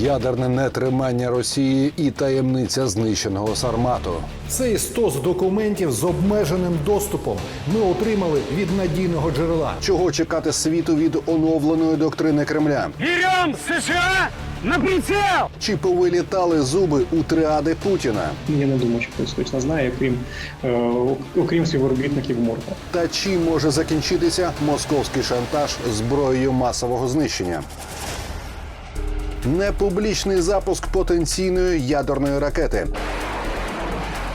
ядерне нетримання Росії і таємниця знищеного Сармату. Цей стос документів з обмеженим доступом ми отримали від надійного джерела. Чого чекати світу від оновленої доктрини Кремля? Берем США на прицел! Чи повилітали зуби у триади Путіна? Я не думаю, що хтось точно знає, окрім, е, окрім співробітників морга. Та чим може закінчитися московський шантаж зброєю масового знищення? Непублічний запуск потенційної ядерної ракети.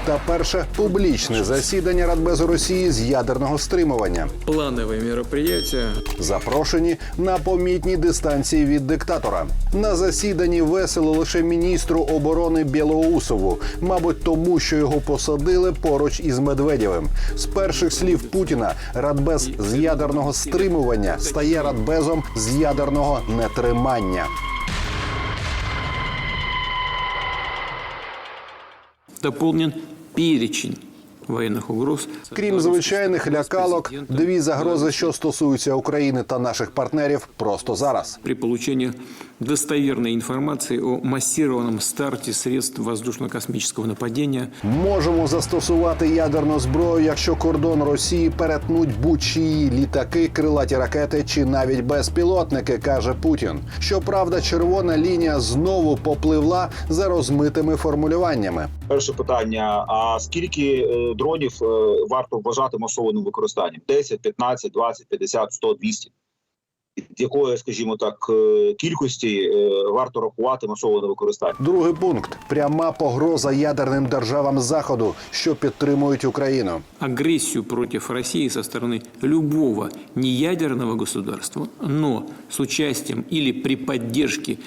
Та перше публічне засідання Радбезу Росії з ядерного стримування. плановые мероприятия Запрошені на помітній дистанції від диктатора. На засіданні весело лише міністру оборони Білоусову, мабуть, тому що його посадили поруч із Медведєвим. З перших слів Путіна Радбез з ядерного стримування стає радбезом з ядерного нетримання. Дополнен перечень воєнних угроз. Крім звичайних лякалок, дві загрози, що стосуються України та наших партнерів, просто зараз. При получении достоверной информации о массированном старте средств воздушно-космического нападения Можемо застосувати ядерну зброю, якщо кордон Росії перетнуть будь-чиї літаки, крилаті ракети чи навіть безпілотники, каже Путін. Щоправда, червона лінія знову попливла за розмитими формулюваннями. Перше питання: а скільки е, дронів е, варто вважати масованим використанням? 10, 15, 20, 50, 100, 200? Від якої, скажімо так, е, кількості е, варто рахувати масоване використання? Другий пункт пряма погроза ядерним державам заходу, що підтримують Україну. Агресію проти Росії со сторони любого неядерного государства, но з участием или при поддержке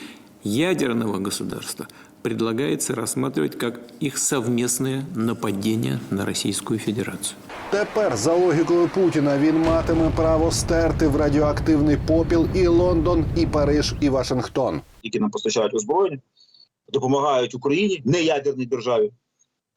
ядерного государства предлагается рассматривать как их совместное нападение на Российскую Федерацию. Тепер, за логікою Путіна, він матиме право стерти в радіоактивний попіл і Лондон, і Париж, і Вашингтон. які нам постачають озброєння, допомагають Україні, не ядерній державі.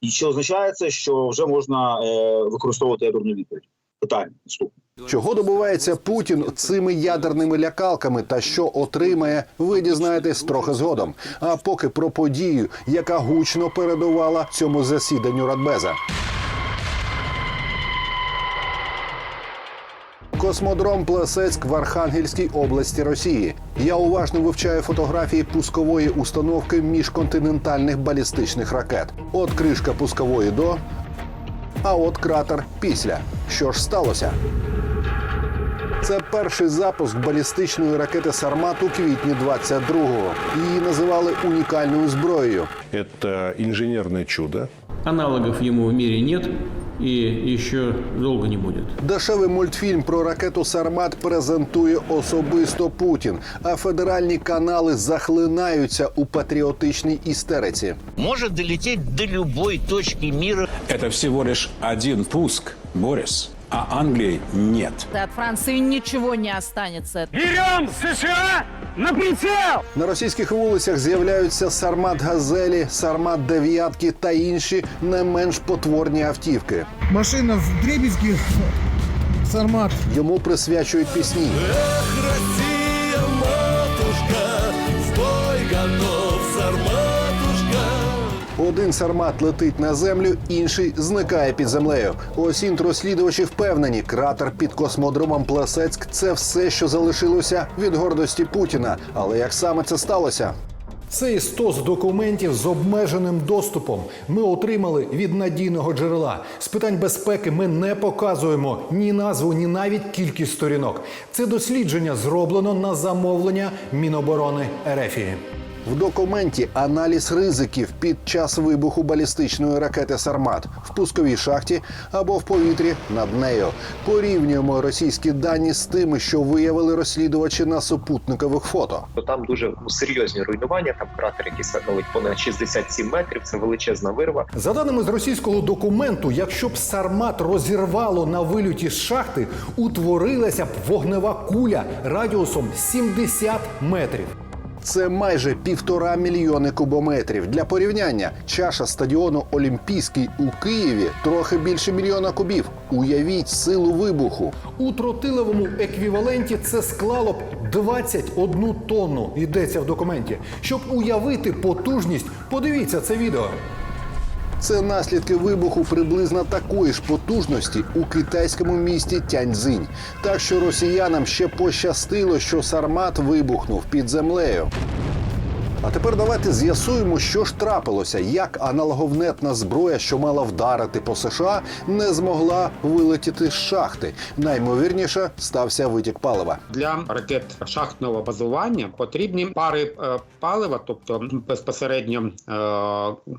І що означає це, що вже можна е, використовувати ядерну відповідь? Питання наступне. Чого добувається Путін цими ядерними лякалками та що отримає, ви дізнаєтесь трохи згодом. А поки про подію, яка гучно передувала цьому засіданню Радбеза. Космодром Плесецьк в Архангельській області Росії. Я уважно вивчаю фотографії пускової установки міжконтинентальних балістичних ракет. От кришка пускової до, а от кратер після. Що ж сталося? Це перший запуск балістичної ракети Сармат у квітні 22-го. Її називали унікальною зброєю. Это инженерное чудо. Аналогов ему в мире нет и еще долго не будет. Дешевий мультфільм про ракету Сармат презентує особисто Путін, а федеральні канали захлинаються у патріотичній істериці. может долететь до любой точки мира. Это всего лишь один пуск, Борис, а Англии нет. От Франции ничего не останется. Берем США на прицел! На російських вулицях з'являються Сармат Газелі, Сармат Дев'ятки та інші не менш потворні автівки. Машина в дребезги, Сармат. Йому присвячують пісні. Один сармат летить на землю, інший зникає під землею. Осінт розслідувачі впевнені, кратер під космодромом Плесецьк це все, що залишилося від гордості Путіна. Але як саме це сталося? Цей стос документів з обмеженим доступом ми отримали від надійного джерела. З питань безпеки ми не показуємо ні назву, ні навіть кількість сторінок. Це дослідження зроблено на замовлення Міноборони Ерефії. В документі аналіз ризиків під час вибуху балістичної ракети Сармат в пусковій шахті або в повітрі над нею. Порівнюємо російські дані з тими, що виявили розслідувачі на супутникових фото. Там дуже ну, серйозні руйнування. Там кратер, який становить понад 67 метрів. Це величезна вирва. За даними з російського документу, якщо б Сармат розірвало на вильоті з шахти, утворилася б вогнева куля радіусом 70 метрів. Це майже півтора мільйони кубометрів. Для порівняння чаша стадіону Олімпійський у Києві трохи більше мільйона кубів. Уявіть силу вибуху. У тротиловому еквіваленті це склало б 21 тонну йдеться в документі. Щоб уявити потужність, подивіться це відео. Це наслідки вибуху приблизно такої ж потужності у китайському місті Тяньцзинь. Так що росіянам ще пощастило, що Сармат вибухнув під землею. А тепер давайте з'ясуємо, що ж трапилося, як аналоговнетна зброя, що мала вдарити по США, не змогла вилетіти з шахти. Наймовірніше стався витік палива. Для ракет шахтного базування потрібні пари е, палива, тобто безпосередньо е,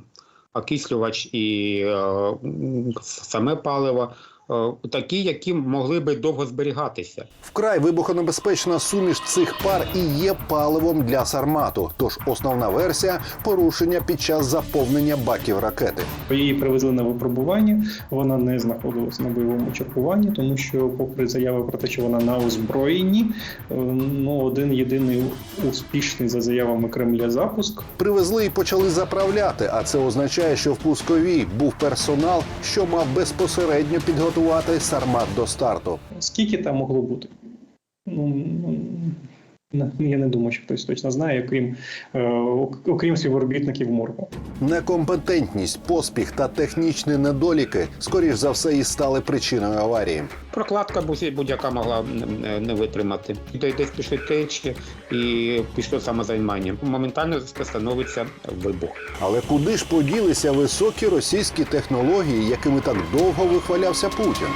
окислювач і е, саме паливо, такі, які могли би довго зберігатися. Вкрай вибухонебезпечна суміш цих пар і є паливом для сармату. Тож основна версія порушення під час заповнення баків ракети. Її привезли на випробування. Вона не знаходилась на бойовому чергуванні, тому що, попри заяви про те, що вона на озброєнні, е, ну один єдиний успішний за заявами Кремля запуск Привезли і почали заправляти. А це означає, що в пусковій був персонал, що мав безпосередньо підготувати сармат до старту. Скільки там могло бути? Ну, ну, я не думаю, що хтось точно знає, окрім, е, окрім співробітників моргу. Некомпетентність, поспіх та технічні недоліки, скоріш за все, і стали причиною аварії. Прокладка будь- будь-яка могла не витримати. Де- Десь пішли течі і пішло самозаймання. Моментально становиться вибух. Але куди ж поділися високі російські технології, якими так довго вихвалявся Путін?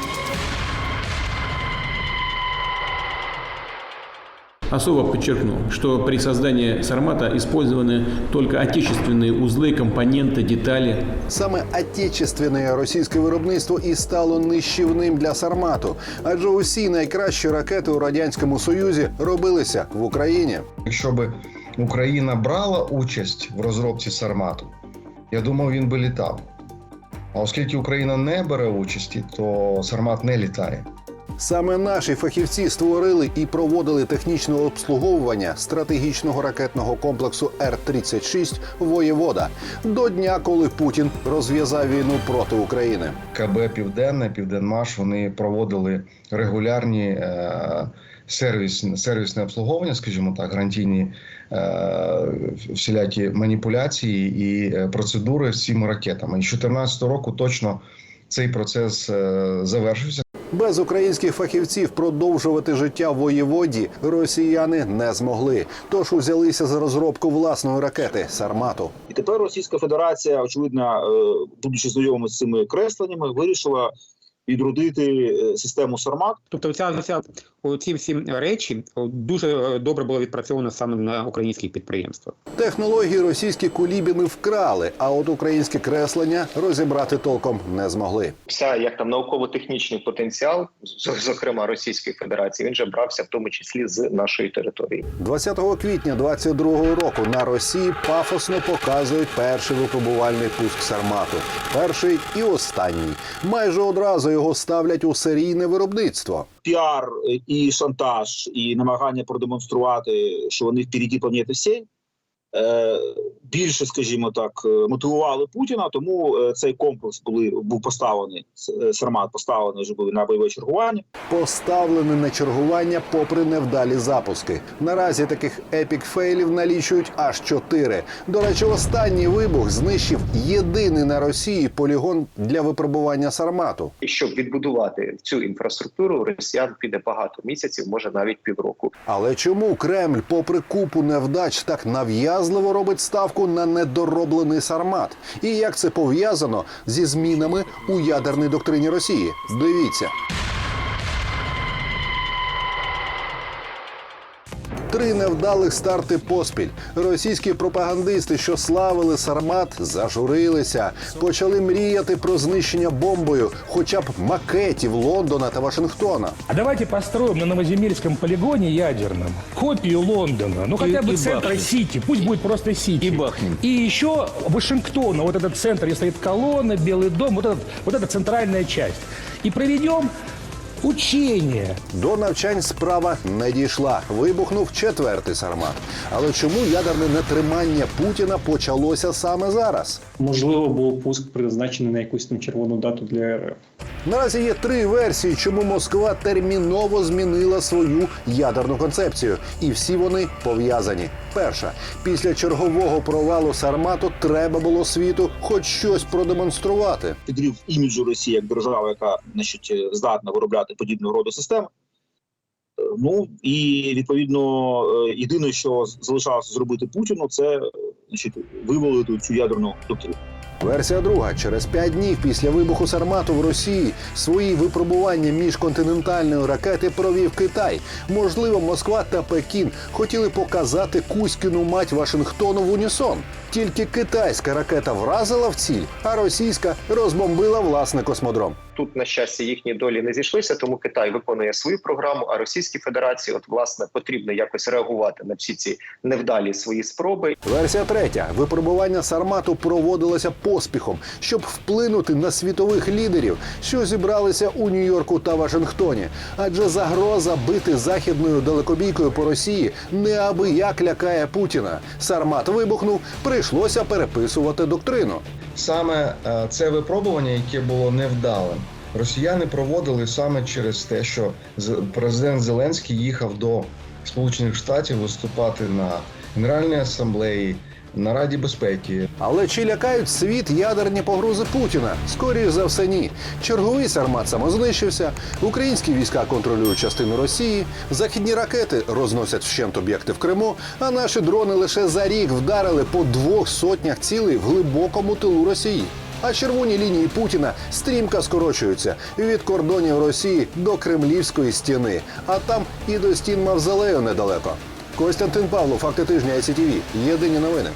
Особо подчеркну, что при создании Сармата использованы только отечественные узлы, компоненты, детали. Саме отечественне російське виробництво і стало нищівним для Сармату, адже усі найкращі ракети у радянському союзі робилися в Україні. Якщо би Україна брала участь в розробці Сармату, я думав, він би літав. А оскільки Україна не бере участі, то Сармат не літає. Саме наші фахівці створили і проводили технічне обслуговування стратегічного ракетного комплексу Р-36 Воєвода до дня, коли Путін розв'язав війну проти України. КБ Південне, Південмаш вони проводили регулярні е, сервісне, сервісне обслуговування, скажімо так, гарантійні е, всілякі маніпуляції і е, процедури з цими ракетами. І з 2014 року точно цей процес е, завершився. Без українських фахівців продовжувати життя в воєводі росіяни не змогли. Тож узялися за розробку власної ракети Сармату. І тепер Російська Федерація, очевидно, е, будучи знайомими з цими кресленнями, вирішила відродити е, систему Сармат. Тобто ця, ця ці всі речі дуже е, добре було відпрацьовано саме на українських підприємствах. Технології російські кулібіни вкрали, а от українське креслення розібрати толком не змогли. Вся як там науково-технічний потенціал, зокрема Російської Федерації, він же брався в тому числі з нашої території. 20 квітня 22-го року на Росії пафосно показують перший випробувальний пуск Сармату. Перший і останній. Майже одразу його ставлять у серійне виробництво. Піар е, і шантаж, і намагання продемонструвати, що вони впереді планети всієї, е, більше, скажімо так, е, мотивували Путіна. Тому е, цей комплекс були був поставлений е, Сармат поставлений вже були на бойове чергування. Поставлений на чергування попри невдалі запуски. Наразі таких епік фейлів налічують аж чотири. До речі, останній вибух знищив єдиний на Росії полігон для випробування Сармату. І щоб відбудувати цю інфраструктуру, росіян піде багато місяців, може навіть півроку. Але чому Кремль, попри купу невдач, так нав'язливо робить ставку на недороблений Сармат? І як це пов'язано зі змінами у ядерній доктрині Росії? Дивіться. Три невдалих старти поспіль. Російські пропагандисти, що славили Сармат, зажурилися, почали мріяти про знищення бомбою, хоча б макетів Лондона та Вашингтона. А давайте построим на Новоземельском полигоне ядерном копию Лондона, ну хотя бы центра Сити, пусть будет просто Сити. И бахнем. И еще Вашингтона, вот этот центр, где стоит колонна, Белый дом, вот, этот, вот эта центральная часть. И проведем учения. До навчань справа не дійшла. Вибухнув четвертий сармат. Але чому ядерне нетримання Путіна почалося саме зараз? Можливо, був пуск призначений на якусь там червону дату для РФ. Наразі є три версії, чому Москва терміново змінила свою ядерну концепцію, і всі вони пов'язані. Перша після чергового провалу Сармату треба було світу хоч щось продемонструвати. Підрив іміджу Росії як держави, яка значить здатна виробляти подібного роду системи. Ну і відповідно е, єдине, що залишалося зробити Путіну, це значить вивалити цю ядерну доктрину. Версія друга через п'ять днів після вибуху Сармату в Росії свої випробування міжконтинентальної ракети провів Китай. Можливо, Москва та Пекін хотіли показати Кузькіну мать Вашингтону в унісон. Тільки китайська ракета вразила в ціль, а російська розбомбила власне космодром. Тут, на щастя, їхні долі не зійшлися, тому Китай виконує свою програму. А Російській Федерації, от власне, потрібно якось реагувати на всі ці невдалі свої спроби. Версія третя: випробування Сармату проводилося поспіхом, щоб вплинути на світових лідерів, що зібралися у Нью-Йорку та Вашингтоні. Адже загроза бити західною далекобійкою по Росії неабияк лякає Путіна. Сармат вибухнув, прийшлося переписувати доктрину. Саме е, це випробування, яке було невдалим, росіяни проводили саме через те, що президент Зеленський їхав до Сполучених Штатів виступати на Генеральній асамблеї, на Раді безпеки. Але чи лякають світ ядерні погрози Путіна? Скоріш за все, ні. Черговий сармат самознищився, українські війська контролюють частину Росії, західні ракети розносять вщент об'єкти в Криму, а наші дрони лише за рік вдарили по двох сотнях цілей в глибокому тилу Росії. А червоні лінії Путіна стрімко скорочуються від кордонів Росії до Кремлівської стіни, а там і до стін Мавзолею недалеко. Костянтин Павлов, факти тижня ICTV. Єдині новини.